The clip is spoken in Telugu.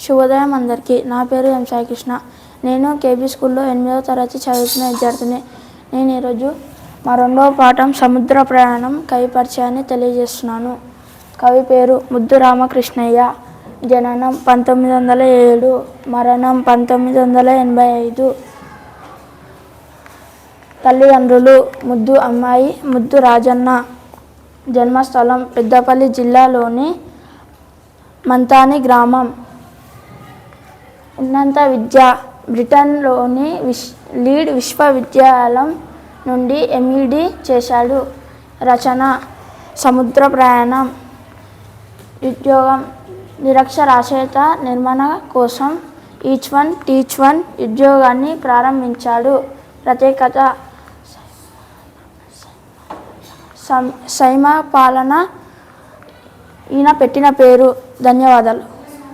శుభోదయం అందరికీ. నా పేరు ఎం సాయికృష్ణ. నేను కేబీ స్కూల్లో ఎనిమిదవ తరగతి చదువుతున్న విద్యార్థిని. నేను ఈరోజు మా రెండవ పాఠం సముద్ర ప్రయాణం కవి పరిచయాన్ని తెలియజేస్తున్నాను. కవి పేరు ముద్దు రామకృష్ణయ్య. జననం పంతొమ్మిది వందల ఏడు. మరణం పంతొమ్మిది వందల ఎనభై ఐదు. తల్లిదండ్రులు ముద్దు అమ్మాయి ముద్దు రాజన్న. జన్మస్థలం పెద్దపల్లి జిల్లాలోని మంతాని గ్రామం. ఉన్నత విద్య బ్రిటన్లోని విశ్ లీడ్ విశ్వవిద్యాలయం నుండి ఎంఈడి చేశాడు. రచన సముద్ర ప్రయాణం ఉద్యోగం నిరక్షరాస్యత నిర్మాణ కోసం ఈచ్ వన్ టీచ్ వన్ ఉద్యోగాన్ని ప్రారంభించాడు. ప్రత్యేకత సం- సైమ పాలన ఈయన పెట్టిన పేరు ధన్యవాదాలు.